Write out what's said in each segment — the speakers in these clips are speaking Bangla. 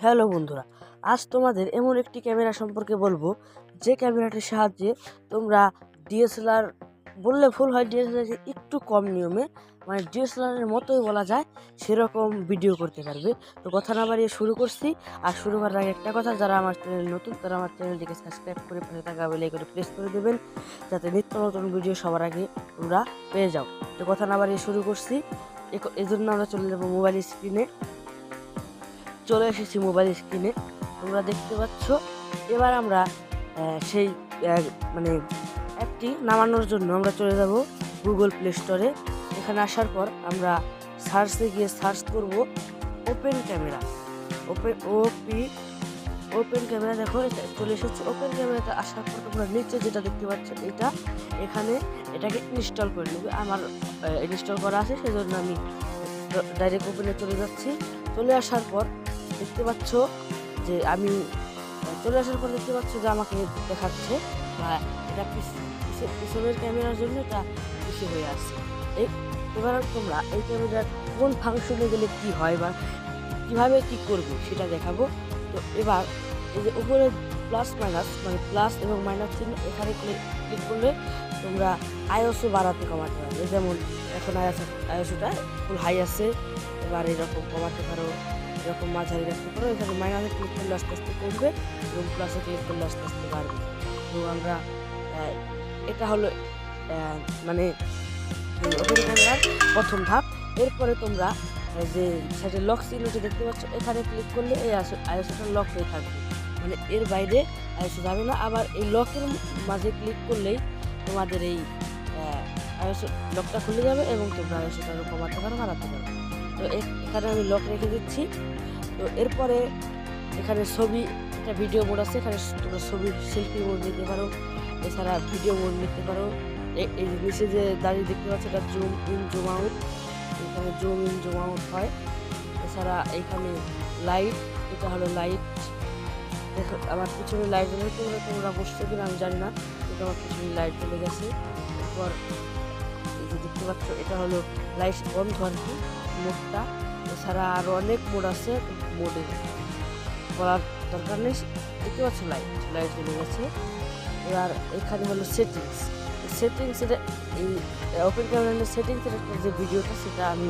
হ্যালো বন্ধুরা, আজ তোমাদের এমন একটি ক্যামেরা সম্পর্কে বলব। যে ক্যামেরাটির সাহায্যে তোমরা ডিএসএলআর বললে ভুল হয় ডিএসএলআর একটু কম নিয়মে মানে ডিএসএলআরের মতোই বলা যায়, সেরকম ভিডিও করতে পারবে। তো কথা না বাড়িয়ে শুরু করছি। আর শুরু করার আগে একটা কথা, যারা আমার চ্যানেল নতুন, তারা আমার চ্যানেলটিকে সাবস্ক্রাইব করে পাশে থাকা বেল করে প্রেস করে দেবেন, যাতে নিত্য নতুন ভিডিও সবার আগে তোমরা পেয়ে যাও। তো কথা না বাড়িয়ে শুরু করছি। এ- এই জন্য আমরা চলে যাব মোবাইল স্ক্রিনে। চলে এসেছি মোবাইল স্ক্রিনে তোমরা দেখতে পাচ্ছ, এবার আমরা সেই মানে অ্যাপটি নামানোর জন্য আমরা চলে যাব গুগল প্লে স্টোরে এখানে আসার পর আমরা সার্চে গিয়ে সার্চ করব ওপেন ক্যামেরা ওপেন ওপি ওপেন ক্যামেরা দেখো, এটা চলে এসেছে। ওপেন ক্যামেরাটা আসার পর তোমরা নিচে যেটা দেখতে পাচ্ছ এটা, এখানে এটাকে ইনস্টল করে নেবে। আমার ইনস্টল করা আছে, সেজন্য আমি ডাইরেক্ট ওপেনে চলে যাচ্ছি। চলে আসার পর দেখতে পাচ্ছ যে আমি চলে আসার পর দেখতে পাচ্ছ যে আমাকে দেখাচ্ছে বা এটা পিছ- পিছনের ক্যামেরার জন্য এটা পিছিয়ে হয়ে আসছে এই, এবার তোমরা এই ক্যামেরার কোন ফাংশনে গেলে কি হয় বা কীভাবে কি করব সেটা দেখাবো। তো এবার এই যে উপরে প্লাস মাইনাস মানে প্লাস এবং মাইনাস চিহ্ন এখানে ক্লিক করলে তোমরা আয়সও বাড়াতে কমাতে পারবে। যেমন এখন আয়স আয়সটা ফুল হাই আছে, এবার এরকম কমাতে পারো। এরকম মাঝারি রাখতে পারো, এখানে মাইনাসে ক্লিক করলে আস্তে আস্তে কমবে এবং প্লাসে ক্লিক করলে আস্তে আস্তে বাড়বে। তো আমরা এটা হলো মানে ক্যামেরার প্রথম ধাপ। এরপরে তোমরা যে সাইডে লক চিহ্নটি দেখতে পাচ্ছ, এখানে ক্লিক করলে এই আইএসওটা লক হয়ে থাকবে। মানে এর বাইরে আইএসও যাবে না। আবার এই লকের মাঝে ক্লিক করলেই তোমাদের এই আইএসও লকটা খুলে যাবে এবং তোমরা আইএসওটা কমাতে পারো, বাড়াতে পারো। তো এখানে আমি লক রেখে দিচ্ছি। তো এরপরে এখানে ছবি, একটা ভিডিও মোড আছে, এখানে তোমরা ছবি সেলফি মোড নিতে পারো। এছাড়া ভিডিও মোড নিতে পারো। এই নিচে যে দাঁড়িয়ে দেখতে পাচ্ছ, এটা জুম ইন জুম আউট এখানে জুম ইন জুম আউট হয়। এছাড়া এখানে লাইট এটা হলো লাইট আমার পিছনে লাইট জ্বলে তোমরা তোমরা বসছো কিনা আমি জানি না, কিন্তু আমার পিছনে লাইট জ্বলে গেছে। এরপর দেখতে পাচ্ছ, এটা হলো লাইট বন্ধ আর কি। মোডটা এছাড়া আরও অনেক মোড আছে মোডে। বলার দরকার নেই, দেখতে পাচ্ছ লাইট লাইট চলে গেছে। এবার এখানে হলো সেটিংস সেটিংস এটা এই ওপেন ক্যামেরার সেটিংস এর একটা যে ভিডিওটা, সেটা আমি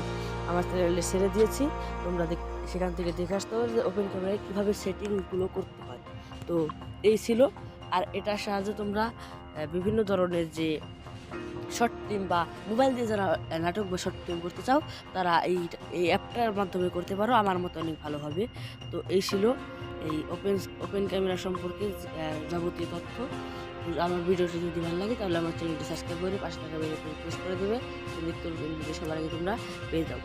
আমার চ্যানেলে ছেড়ে দিয়েছি। তোমরা সেখান থেকে দেখে আসতে পারো যে ওপেন ক্যামেরায় কীভাবে সেটিংগুলো করতে হয়। তো এই ছিল। আর এটার সাহায্যে তোমরা বিভিন্ন ধরনের যে শর্ট ফিল্ম বা মোবাইল দিয়ে যারা নাটক বা শর্ট ফিল্ম করতে চাও, তারা এই এই অ্যাপটার মাধ্যমে করতে পারো। আমার মতো অনেক ভালো হবে। তো এই ছিল এই ওপেন ওপেন ক্যামেরা সম্পর্কে যাবতীয় তথ্য। আমার ভিডিওটি যদি ভালো লাগে, তাহলে আমার চ্যানেলটি সাবস্ক্রাইব করে পাশে থাকা বেল প্রেস করে দেবে। নিত্য সবার আগে তোমরা পেয়ে যাও।